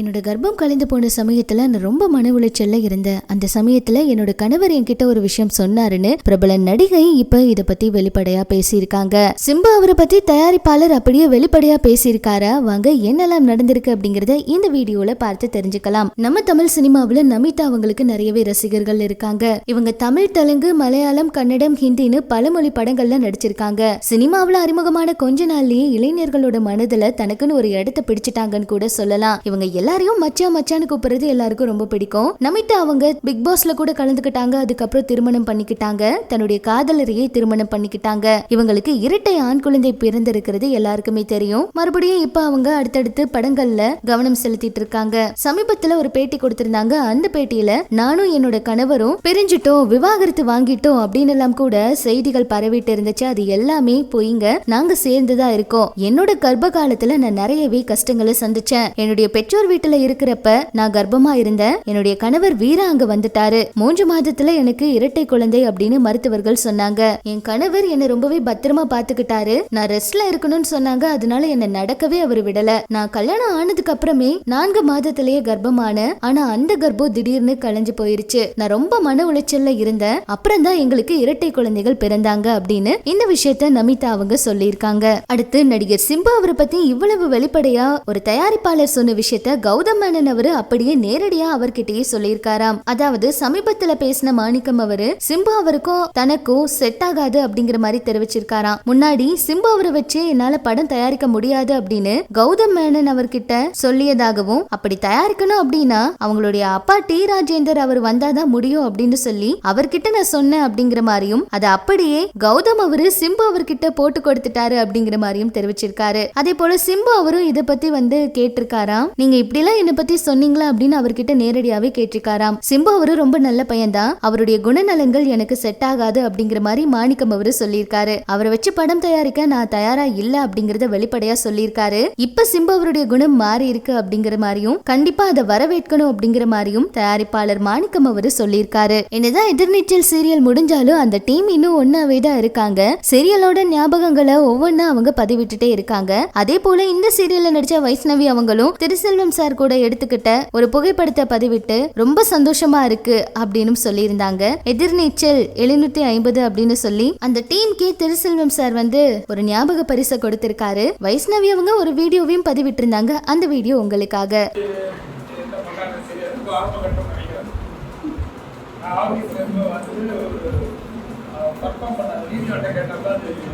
என்னோட கர்ப்பம் கலைந்து போன சமயத்துல நான் ரொம்ப மன உளைச்சல்ல இருந்தேன். அந்த சமயத்துல என்னோட கணவர் என்கிட்ட ஒரு விஷயம் சொன்னாருன்னு பிரபல நடிகை இப்ப இத பத்தி வெளிப்படையா பேசியிருக்காங்க. சிம்பு அவரை பத்தி தயாரிப்பாளர் அப்படியே வெளிப்படையா பேசியிருக்காரா? வாங்க என்னெல்லாம் நடந்திருக்கு அப்படிங்கறத இந்த வீடியோல பார்த்து தெரிஞ்சுக்கலாம். நம்ம தமிழ் சினிமாவில் நமிதா அவங்களுக்கு நிறையவே ரசிகர்கள் இருக்காங்க. இவங்க தமிழ் தெலுங்கு மலையாளம் கன்னடம் ஹிந்தின்னு பலமொழி படங்கள்ல நடிச்சிருக்காங்க. சினிமாவில் அறிமுகமான கொஞ்ச நாள்லயே இளைஞர்களோட மனதுல தனக்குன்னு ஒரு இடத்த பிடிச்சிட்டாங்கன்னு கூட சொல்லலாம். இவங்க எல்லாரையும் மச்சான் மச்சான்னு கூப்பிடுறது எல்லாருக்கும் ரொம்ப பிடிக்கும். நமிதா அவங்க பிக் பாஸ்ல கூட கலந்துக்கிட்டாங்க. அதுக்கப்புறம் திருமணம் பண்ணிக்கிட்டாங்க. தன்னுடைய காதலரையே திருமணம் பண்ணிக்கிட்டாங்க. இவங்களுக்கு இரட்டை ஆண் குழந்தை பிறந்திருக்கிறது எல்லாருக்குமே தெரியும். மறுபடியும் இப்ப அவங்க அடுத்தடுத்து படங்கள்ல கவனம் செலுத்திட்டு இருக்காங்க. சமீபத்துல ஒரு பேட்டி கொடுத்திருந்தாங்க. அந்த பேட்டியில நானும் என்னோட கணவரும் பிரிஞ்சிட்டோம் விவாகரத்து வாங்கிட்டோம் அப்படின்னு எல்லாம் கூட செய்திகள் பரவிட்டு இருந்துச்சு. அது எல்லாமே பொய்ங்க. நாங்க சேர்ந்துதான் இருக்கோம். என்னோட கர்ப்ப காலத்துல நான் நிறையவே கஷ்டங்களை சந்திச்சேன். என்னுடைய பெற்றோர் வீட்டுல இருக்கிறப்ப நான் கர்ப்பமா இருந்தேன். என்னுடைய கணவர் வீரா அங்க வந்துட்டாரு. மூன்று மாதத்துல எனக்கு இரட்டை குழந்தை அப்படின்னு மருத்துவர்கள் சொன்னாங்க. என் கணவர் என்ன ரொம்பவே பத்திரமா பாத்துக்கிட்டாரு நான் ரெஸ்ட்ல இருக்கணும்னு சொன்னாங்க. அதனால என்ன நடக்கவே அவர் விடல. நான் கல்யாணம் ஆனதுக்கு அப்புறமே நான்கு மாதத்திலேயே கர்ப்பமான ஆனா அந்த கர்ப்பம் திடீர்னு கலைஞ்சு போயிருச்சு. நான் ரொம்ப மன உளைச்சல்ல இருந்தேன். அப்புறம் தான் எங்களுக்கு இரட்டை குழந்தைகள் பிறந்தாங்க அப்படின்னு இந்த விஷயத்த நமிதா அவங்க சொல்லியிருக்காங்க. அடுத்து நடிகர் சிம்பு அவரை பத்தி இவ்வளவு வெளிப்படையா ஒரு தயாரிப்பாளர் சொன்ன விஷயத்த கௌதம் மேனன் அவரு அப்படியே நேரடியா அவர்கிட்டயே சொல்லியிருக்காராம். அதாவது சமீபத்துல பேசின மாணிக்கம் அவரு சிம்பு அவருக்கும் தனக்கும் செட் ஆகாது அப்படிங்கிற மாதிரி தெரிவிச்சிருக்காராம். முன்னாடி சிம்பு அவரை வச்சு என்னால படம் தயாரிக்க முடியாது அப்படின்னு கௌதம் மேனன் அவர்கிட்ட சொல்லியதாகவும் அப்படி தயாரிக்கணும் அப்படின்னா அவங்களுடைய அப்பா டி ராஜேந்தர் அவர் வந்தாதான் முடியும் அப்படின்னு சொல்லி அவர்கிட்ட நான் சொன்னேன் அப்படிங்கிற மாதிரியும் அதை அப்படியே கௌதம் அவரு சிம்பு அவர்கிட்ட போட்டு கொடுத்துட்டாரு அப்படிங்கிற மாதிரியும் தெரிவிச்சிருக்காரு. அதே போல சிம்பு அவரும் இதை பத்தி வந்து கேட்டிருக்காராம். நீங்க இப்படி இப்படிலாம் என்ன பத்தி சொன்னீங்களா அப்படின்னு அவர்கிட்ட நேரடியாவே கேட்டிருக்காராம். சிம்பு அவரு ரொம்ப நல்ல பையன்தான். அவருடைய குணநலன்கள் எனக்கு செட் ஆகாது அப்படிங்கிற மாதிரி மாணிக்கம் அவரு சொல்லியிருக்காரு. அவரை வச்சு படம் தயாரிக்க நான் தயாரா இல்ல அப்படிங்கறத வெளிப்படையா சொல்லியிருக்காரு. இப்ப சிம்பு அவருடைய குணம் மாறி இருக்கு அப்படிங்கிற மாதிரியும் கண்டிப்பா அதை வரவேற்கணும் அப்படிங்கிற மாதிரியும் தயாரிப்பாளர் மாணிக்கம் அவரு சொல்லியிருக்காரு. என்னதான் எதிர்நீச்சல் சீரியல் முடிஞ்சாலும் அந்த டீம் இன்னும் ஒன்னாவே தான் இருக்காங்க. சீரியலோட ஞாபகங்களை ஒவ்வொன்னா அவங்க பதிவிட்டுட்டே இருக்காங்க. அதே போல இந்த சீரியல்ல நடிச்ச வைஷ்ணவி அவங்களும் திருசெல்வம் சார் கூட எடுத்துக்கிட்ட ஒரு புகைப்படத்தை பதிவிட்டு ரொம்ப சந்தோஷமா இருக்கு அப்படின்னு சொல்லியிருந்தாங்க. எதிர்நீச்சல் எழுநூத்தி ஐம்பது அப்படின்னு சொல்லி அந்த டீமுக்கே திருசெல்வம் சார் வந்து ஒரு ஞாபக பரிசை கொடுத்திருக்காரு. வைஷ்ணவி அவங்க ஒரு வீடியோவையும் பதிவிட்டிருந்தாங்க. அந்த வீடியோ உங்களுக்காக.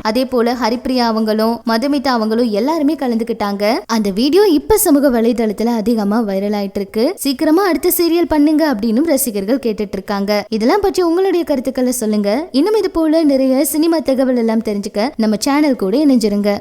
அதே போல ஹரிப்ரியா அவங்களும் மதுமிதா அவங்களும் எல்லாருமே கலந்துக்கிட்டாங்க. அந்த வீடியோ இப்ப சமூக வலைதளத்துல அதிகமா வைரல் ஆயிட்டு இருக்கு சீக்கிரமா அடுத்த சீரியல் பண்ணுங்க அப்படின்னு ரசிகர்கள் கேட்டுட்டு இருக்காங்க இதெல்லாம் பற்றி உங்களுடைய கருத்துக்களை சொல்லுங்க. இன்னும் இது போல நிறைய சினிமா தகவல் எல்லாம் தெரிஞ்சுக்க நம்ம சேனல் கூட இணைஞ்சிருங்க.